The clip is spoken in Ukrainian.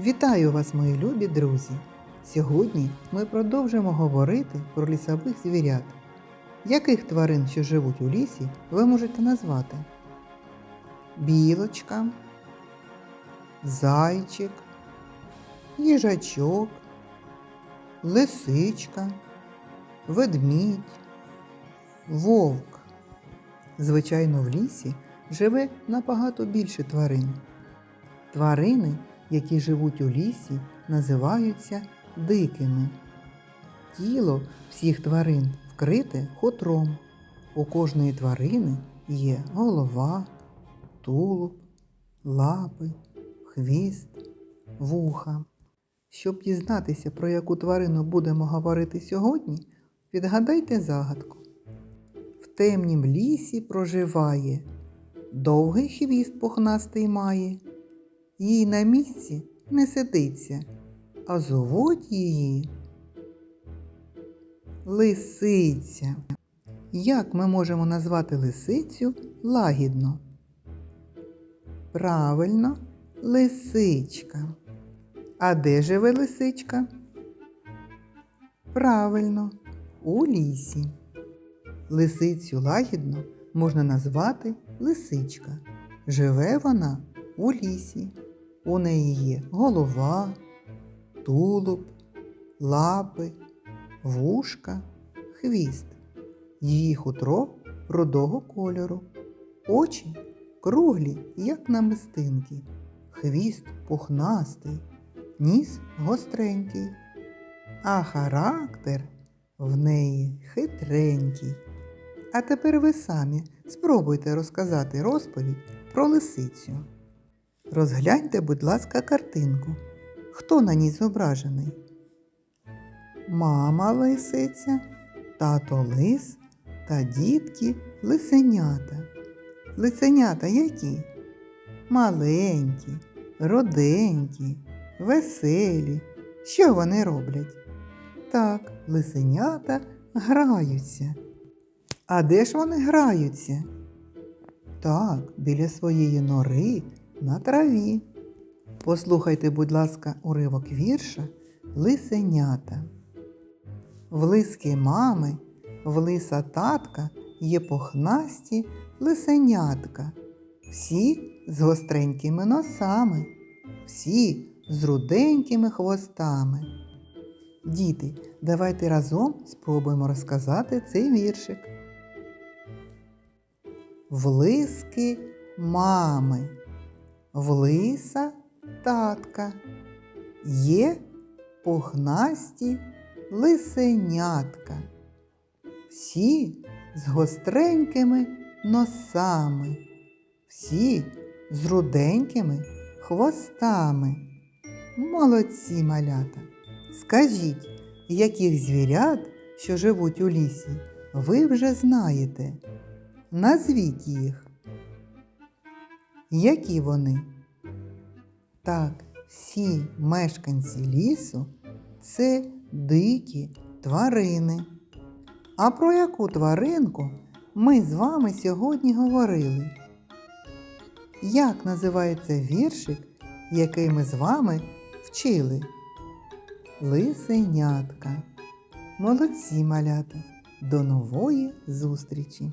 Вітаю вас, мої любі друзі! Сьогодні ми продовжимо говорити про лісових звірят. Яких тварин, що живуть у лісі, ви можете назвати? Білочка, зайчик, їжачок, лисичка, ведмідь, вовк. Звичайно, в лісі живе набагато більше тварин. Тварини, які живуть у лісі, називаються дикими. Тіло всіх тварин вкрите хутром. У кожної тварини є голова, тулуб, лапи, хвіст, вуха. Щоб дізнатися, про яку тварину будемо говорити сьогодні, відгадайте загадку. В темнім лісі проживає, довгий хвіст пухнастий має, їй на місці не сидиться, а зовуть її лисиця. Як ми можемо назвати лисицю лагідно? Правильно, лисичка. А де живе лисичка? Правильно, у лісі. Лисицю лагідно можна назвати лисичка. Живе вона у лісі. У неї є голова, тулуб, лапи, вушка, хвіст. Її хутро рудого кольору, очі круглі, як намистинки, хвіст пухнастий, ніс гостренький, а характер в неї хитренький. А тепер ви самі спробуйте розказати розповідь про лисицю. Розгляньте, будь ласка, картинку. Хто на ній зображений? Мама лисиця, тато лис та дітки лисенята. Лисенята які? Маленькі, роденькі, веселі. Що вони роблять? Так, лисенята граються. А де ж вони граються? Так, біля своєї нори на траві. Послухайте, будь ласка, уривок вірша Лисенята. В лиски мами, в лиса татка є похнасті лисенятка. Всі з гостренькими носами, всі з руденькими хвостами. Діти, давайте разом спробуємо розказати цей віршик. В лиски мами, в лиса татка є пухнасті лисенятка. Всі з гостренькими носами, всі з руденькими хвостами. Молодці малята! Скажіть, яких звірят, що живуть у лісі, ви вже знаєте? Назвіть їх. Які вони? Так, всі мешканці лісу це дикі тварини. А про яку тваринку ми з вами сьогодні говорили? Як називається віршик, який ми з вами вчили? Лисенятка. Молодці малята. До нової зустрічі!